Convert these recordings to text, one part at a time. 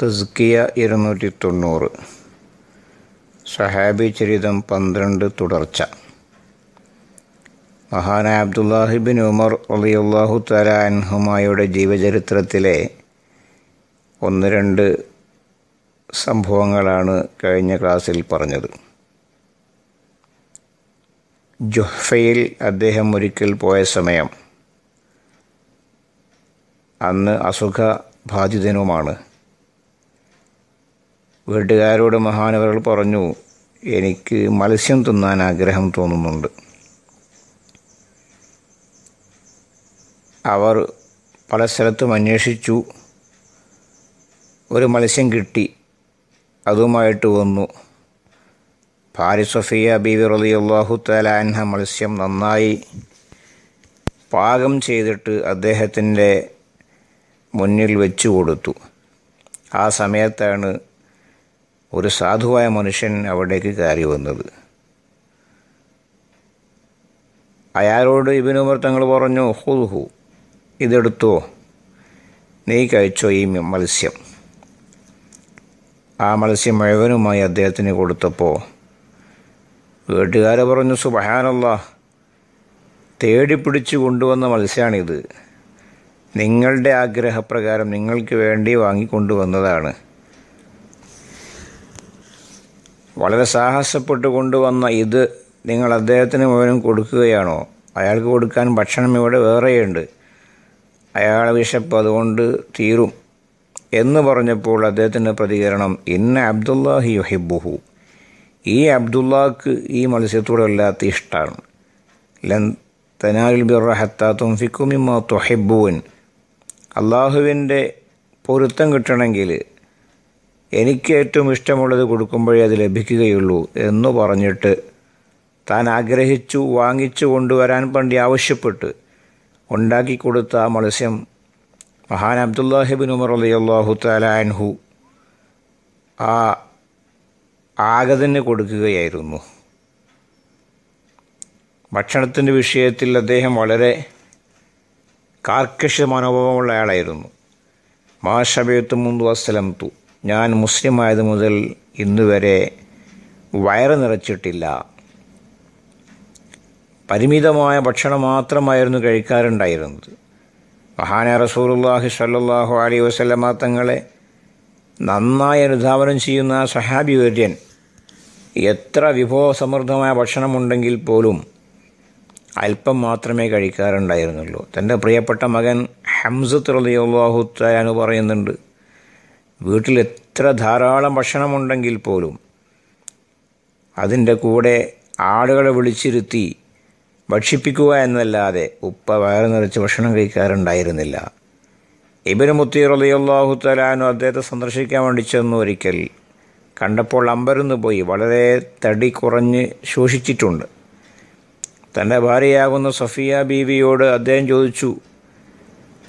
തസ്കിയ ഇരുന്നൂറ്റി തൊണ്ണൂറ് സഹാബി ചരിതം പന്ത്രണ്ട് തുടർച്ച. മഹാനായ അബ്ദുല്ലാഹിബിൻ ഉമർ അലിയുല്ലാഹു തല അൻഹുമായുടെ ജീവചരിത്രത്തിലെ ഒന്ന് രണ്ട് സംഭവങ്ങളാണ് കഴിഞ്ഞ ക്ലാസ്സിൽ പറഞ്ഞത്. ജുഹ്ഫയിൽ അദ്ദേഹം ഒരിക്കൽ പോയ സമയം അന്ന് അസുഖ ബാധിതനുമാണ് വീട്ടുകാരോട് മഹാനവരൾ പറഞ്ഞു എനിക്ക് മത്സ്യം തിന്നാൻ ആഗ്രഹം തോന്നുന്നുണ്ട്. അവർ പല സ്ഥലത്തും അന്വേഷിച്ചു. ഒരു മത്സ്യം കിട്ടി. അതുമായിട്ട് വന്നു. ഭാര്യ സഫിയ ബീവി റളിയല്ലാഹു തലാൻഹ മത്സ്യം നന്നായി പാകം ചെയ്തിട്ട് അദ്ദേഹത്തിന്റെ മുന്നിൽ വെച്ചു കൊടുത്തു. ആ സമയത്താണ് ഒരു സാധുവായ മനുഷ്യൻ അവിടേക്ക് കയറി വന്നത്. അയാളോട് ഇബിനുമർ തങ്ങൾ പറഞ്ഞു ഹുഹു ഇതെടുത്തോ. നീ കഴിച്ചോ ഈ മത്സ്യം. ആ മത്സ്യം മുഴുവനുമായി അദ്ദേഹത്തിന് കൊടുത്തപ്പോൾ വീട്ടുകാരെ പറഞ്ഞു സുബഹാനല്ല തേടിപ്പിടിച്ചു കൊണ്ടുവന്ന മത്സ്യമാണിത് നിങ്ങളുടെ ആഗ്രഹപ്രകാരം നിങ്ങൾക്ക് വേണ്ടി വാങ്ങിക്കൊണ്ടുവന്നതാണ്. വളരെ സാഹസപ്പെട്ട് കൊണ്ടുവന്ന ഇത് നിങ്ങൾ അദ്ദേഹത്തിന് മുഴുവനും കൊടുക്കുകയാണോ? അയാൾക്ക് കൊടുക്കാൻ ഭക്ഷണം ഇവിടെ വേറെയുണ്ട്. അയാൾ വിശപ്പ് അതുകൊണ്ട് തീരും. എന്ന് പറഞ്ഞപ്പോൾ അദ്ദേഹത്തിന്റെ പ്രതികരണം ഇന്ന അബ്ദുല്ലാഹി യുഹിബുഹു ഈ അബ്ദുല്ലാക്ക് ഈ മത്സ്യത്തോടെ വല്ലാത്ത ഇഷ്ടമാണ് ലൻ തനാലിൽ ബിറഹത്താത്തും ഫിക്കുമിമ്മ തൊഹിബുവൻ അള്ളാഹുവിന്റെ പൊരുത്തം കിട്ടണമെങ്കിൽ എനിക്ക് ഏറ്റവും ഇഷ്ടമുള്ളത് കൊടുക്കുമ്പോഴേ അത് ലഭിക്കുകയുള്ളൂ എന്നു പറഞ്ഞിട്ട് താൻ ആഗ്രഹിച്ചു വാങ്ങിച്ചു കൊണ്ടുവരാൻ പണ്ടി ആവശ്യപ്പെട്ട് ഉണ്ടാക്കി കൊടുത്ത ആ മത്സ്യം മഹാൻ അബ്ദുല്ലാഹിബിൻ ഉമർ അലി അള്ളാഹു തലാൻഹു ആ ആഗതന് കൊടുക്കുകയായിരുന്നു. ഭക്ഷണത്തിന്റെ വിഷയത്തിൽ അദ്ദേഹം വളരെ കാർക്കശ മനോഭാവമുള്ള ആളായിരുന്നു. മാഷബയത്ത് മുന്തു അസ്സലം ഞാൻ മുസ്ലിം ആയത് മുതൽ ഇന്നുവരെ വയറ് നിറച്ചിട്ടില്ല. പരിമിതമായ ഭക്ഷണം മാത്രമായിരുന്നു കഴിക്കാറുണ്ടായിരുന്നത്. മഹാന റസൂലുല്ലാഹി സല്ലാഹു അലൈ വസല്ലമ തങ്ങളെ നന്നായി അനുധാവനം ചെയ്യുന്ന സഹാബി വര്യൻ എത്ര വിഭവസമൃദ്ധമായ ഭക്ഷണമുണ്ടെങ്കിൽ പോലും അല്പം മാത്രമേ കഴിക്കാറുണ്ടായിരുന്നുള്ളൂ. തന്റെ പ്രിയപ്പെട്ട മകൻ ഹംസത്ത് റലിയുള്ളാഹു പറയുന്നുണ്ട് വീട്ടിൽ എത്ര ധാരാളം ഭക്ഷണമുണ്ടെങ്കിൽ പോലും അതിന്റെ കൂടെ ആളുകളെ വിളിച്ചിരുത്തി ഭക്ഷിപ്പിക്കുക എന്നല്ലാതെ ഉപ്പ വയറ് നിറച്ച് ഭക്ഷണം കഴിക്കാറുണ്ടായിരുന്നില്ല. ഇബിന് മുത്തീർ അലിയല്ലാഹു തലാനു അദ്ദേഹത്തെ സന്ദർശിക്കാൻ വേണ്ടി ചെന്നു ഒരിക്കൽ കണ്ടപ്പോൾ അമ്പരന്ന് പോയി വളരെ തടി കുറഞ്ഞ് ശോഷിച്ചിട്ടുണ്ട്. തന്റെ ഭാര്യയാകുന്ന സഫിയ ബീവിയോട് അദ്ദേഹം ചോദിച്ചു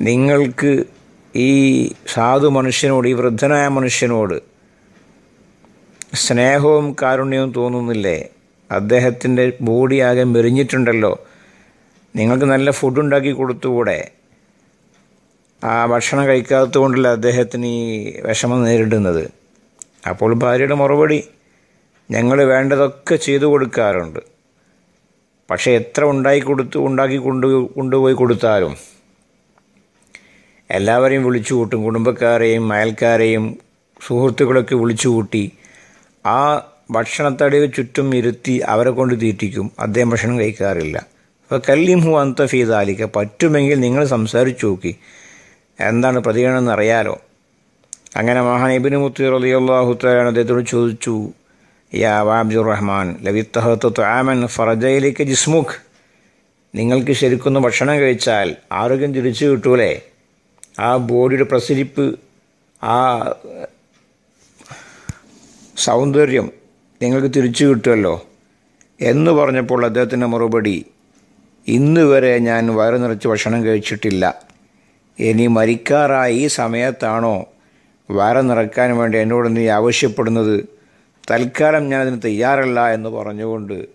നിങ്ങൾക്ക് ഈ സാധു മനുഷ്യനോട് ഈ വൃദ്ധനായ മനുഷ്യനോട് സ്നേഹവും കാരുണ്യവും തോന്നുന്നില്ലേ? അദ്ദേഹത്തിന്റെ ബോഡി ആകെ മെരിഞ്ഞിട്ടുണ്ടല്ലോ. നിങ്ങൾക്ക് നല്ല ഫുഡ് ഉണ്ടാക്കി കൊടുത്തുകൂടെ? ആ ഭക്ഷണം കഴിക്കാത്തത് കൊണ്ടല്ല അദ്ദേഹത്തിന് ഈ വിഷമം നേരിടുന്നത്? അപ്പോൾ ഭാര്യയുടെ മറുപടി ഞങ്ങൾ വേണ്ടതൊക്കെ ചെയ്തു കൊടുക്കാറുണ്ട്. പക്ഷേ എത്ര ഉണ്ടാക്കി കൊടുത്തു ഉണ്ടാക്കി കൊണ്ടു കൊണ്ടുപോയി കൊടുത്താലും എല്ലാവരെയും വിളിച്ചു കൂട്ടും. കുടുംബക്കാരെയും അയൽക്കാരെയും സുഹൃത്തുക്കളൊക്കെ വിളിച്ചു കൂട്ടി ആ ഭക്ഷണത്തടിവ് ചുറ്റും ഇരുത്തി അവരെ കൊണ്ട് തീറ്റിക്കും. അദ്ദേഹം ഭക്ഷണം കഴിക്കാറില്ല. അപ്പോൾ കല്ലിംഹു അന്ത ഫീതാലിക്ക പറ്റുമെങ്കിൽ നിങ്ങൾ സംസാരിച്ചു നോക്കി. എന്താണ് പ്രതികരണം അറിയാലോ അങ്ങനെ മഹാൻ ഇബിന് മുത്തി റലിയുള്ളാഹുത്തരാണ് അദ്ദേഹത്തോട് ചോദിച്ചു യാ വാബ്ദുർ റഹ്മാൻ ലവിത്തഹത്ത് ആമൻ ഫറജയിലേക്ക് ജിസ്മുഖ് നിങ്ങൾക്ക് ശരിക്കൊന്ന് ഭക്ഷണം കഴിച്ചാൽ ആരോഗ്യം തിരിച്ചു കിട്ടൂലേ? ആ ബോഡിയുടെ പ്രസരിപ്പ് ആ സൗന്ദര്യം നിങ്ങൾക്ക് തിരിച്ചു കിട്ടുമല്ലോ എന്ന് പറഞ്ഞപ്പോൾ അദ്ദേഹത്തിന്റെ മറുപടി ഇന്ന് വരെ ഞാൻ വയറു നിറച്ച് ഭക്ഷണം കഴിച്ചിട്ടില്ല. ഇനി മരിക്കാറായി ഈ സമയത്താണോ വയറു നിറക്കാൻ വേണ്ടി എന്നോട് നീ ആവശ്യപ്പെടുന്നത്? തൽക്കാലം ഞാനതിന് തയ്യാറല്ല എന്ന് പറഞ്ഞുകൊണ്ട്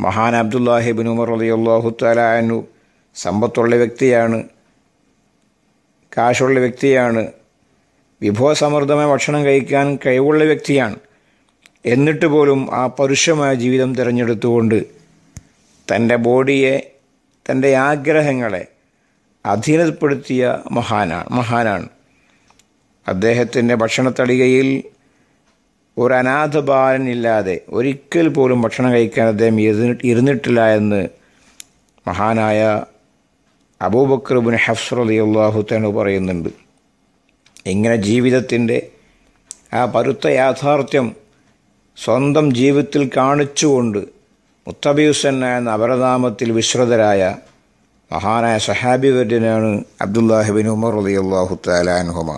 മഹാൻ അബ്ദുല്ലാഹിബിൻ ഉമർ അലി അള്ളാഹു തലാനു സമ്പത്തുള്ള വ്യക്തിയാണ്. കാശുള്ള വ്യക്തിയാണ്. വിഭവസമൃദ്ധമായ ഭക്ഷണം കഴിക്കാൻ കഴിവുള്ള വ്യക്തിയാണ്. എന്നിട്ട് പോലും ആ പരുഷമായ ജീവിതം തിരഞ്ഞെടുത്തുകൊണ്ട് തന്റെ ബോഡിയെ തന്റെ ആഗ്രഹങ്ങളെ അധീനപ്പെടുത്തിയ മഹാനാണ് മഹാനാണ്. അദ്ദേഹത്തിന്റെ ഭക്ഷണത്തടികയിൽ ഒരു അനാഥ ബാലനില്ലാതെ ഒരിക്കൽ പോലും ഭക്ഷണം കഴിക്കാൻ അദ്ദേഹം ഇരുന്നിട്ടില്ല എന്ന് മഹാനായ അലി അള്ളാഹു തന്നെ പറയുന്നുണ്ട് ഇങ്ങനെ ജീവിതത്തിന്റെ ആ പരുത്ത യാഥാർത്ഥ്യം സ്വന്തം ജീവിതത്തിൽ കാണിച്ചുകൊണ്ട് മുത്തബിയുസന്ന എന്ന അപരനാമത്തിൽ വിശ്രുതരായ മഹാനായ സഹാബി വര്യനാണ് അബ്ദുല്ലാഹിബിൻ ഉമർ അലി അള്ളാഹു താലാൻഹുമ